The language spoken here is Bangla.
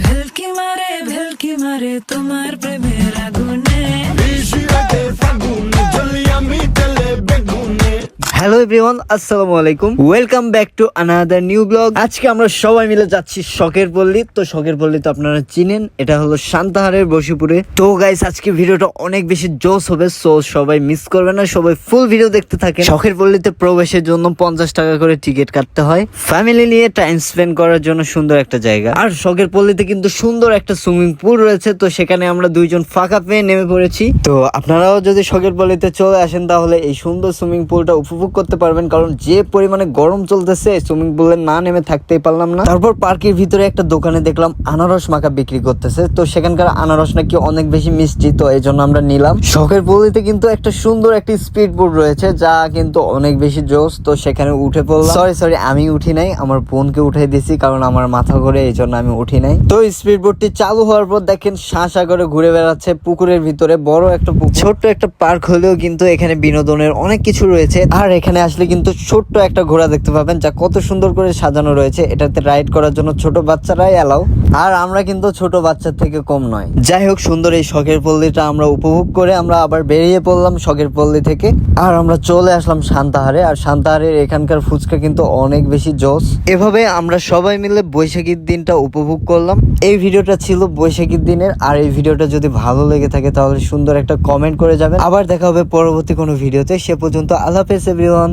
ভেলকি মারে ভেলকি মারে তোমার প্রেমের আগুনে হ্যালো এভরিওয়ান আসসালামু আলাইকুম welcome back to another new blog আজকে আমরা সবাই মিলে যাচ্ছি শখের পল্লী। তো শখের পল্লী তো আপনারা চিনেন। এটা হলো শান্তাহারের বসিপুরে। তো গাইস আজকে ভিডিওটা অনেক বেশি জোস হবে সো সবাই মিস করবে না। সবাই ফুল ভিডিও দেখতে থাকেন। শখের পল্লীতে প্রবেশের জন্য পঞ্চাশ টাকা করে টিকিট কাটতে হয়। ফ্যামিলি নিয়ে টাইম স্পেন্ড করার জন্য সুন্দর একটা জায়গা। আর শখের পল্লীতে কিন্তু সুন্দর একটা সুইমিং পুল রয়েছে। তো সেখানে আমরা দুইজন ফাঁকা পেয়ে নেমে পড়েছি। তো আপনারাও যদি শখের পল্লীতে চলে আসেন, তাহলে এই সুন্দর সুইমিং পুলটা উপভোগ করতে পারবেন, কারণ যে পরিমাণে গরম চলতেছে সুইমিং পুলে না নেমে থাকতেই পারলাম না। তারপর পার্কের ভিতরে একটা দোকানে দেখলাম আনারস মাখা বিক্রি করতেছে। তো সেখানকার আনারস নাকি অনেক বেশি মিষ্টি, তো এই জন্য আমরা নিলাম। শখের পল্লীতে কিন্তু একটা সুন্দর একটি স্পিড বোর্ড রয়েছে, যা কিন্তু অনেক বেশি জোস। তো সেখানে উঠে পড়লাম। সরি সরি আমি উঠি নাই, আমার বোনকে উঠে দিয়েছি, কারণ আমার মাথা ঘুরে, এই জন্য আমি উঠি নাই। তো স্পিড বোর্ডটি চালু হওয়ার পর দেখেন শাঁ শাঁ করে ঘুরে বেড়াচ্ছে পুকুরের ভিতরে, বড় একটা ছোট্ট একটা পার্ক হলেও কিন্তু এখানে বিনোদনের অনেক কিছু রয়েছে। আর এখানে আসলে কিন্তু ছোট্ট একটা ঘোড়া দেখতে পাবেন, যা কত সুন্দর করে সাজানো রয়েছে। এটাতে রাইড করার জন্য ছোট বাচ্চারাই এলাও আর আমরা কিন্তু ছোট বাচ্চার থেকে কম নয়। যাই হোক, সুন্দর এই শখের পল্লীটা আমরা উপভোগ করে আমরা আবার বেরিয়ে পড়লাম শখের পল্লী থেকে। আর আমরা চলে আসলাম শান্তাহারে আর শান্তাহারের এখানকার ফুচকা কিন্তু অনেক বেশি জোস। এভাবে আমরা সবাই মিলে বৈশাখীর দিনটা উপভোগ করলাম। এই ভিডিওটা ছিল বৈশাখীর দিনের, আর এই ভিডিওটা যদি ভালো লেগে থাকে তাহলে সুন্দর একটা কমেন্ট করে যাবেন। আবার দেখা হবে পরবর্তী কোনো ভিডিওতে, সে পর্যন্ত আল্লাহ হাফেজ এভরিওয়ান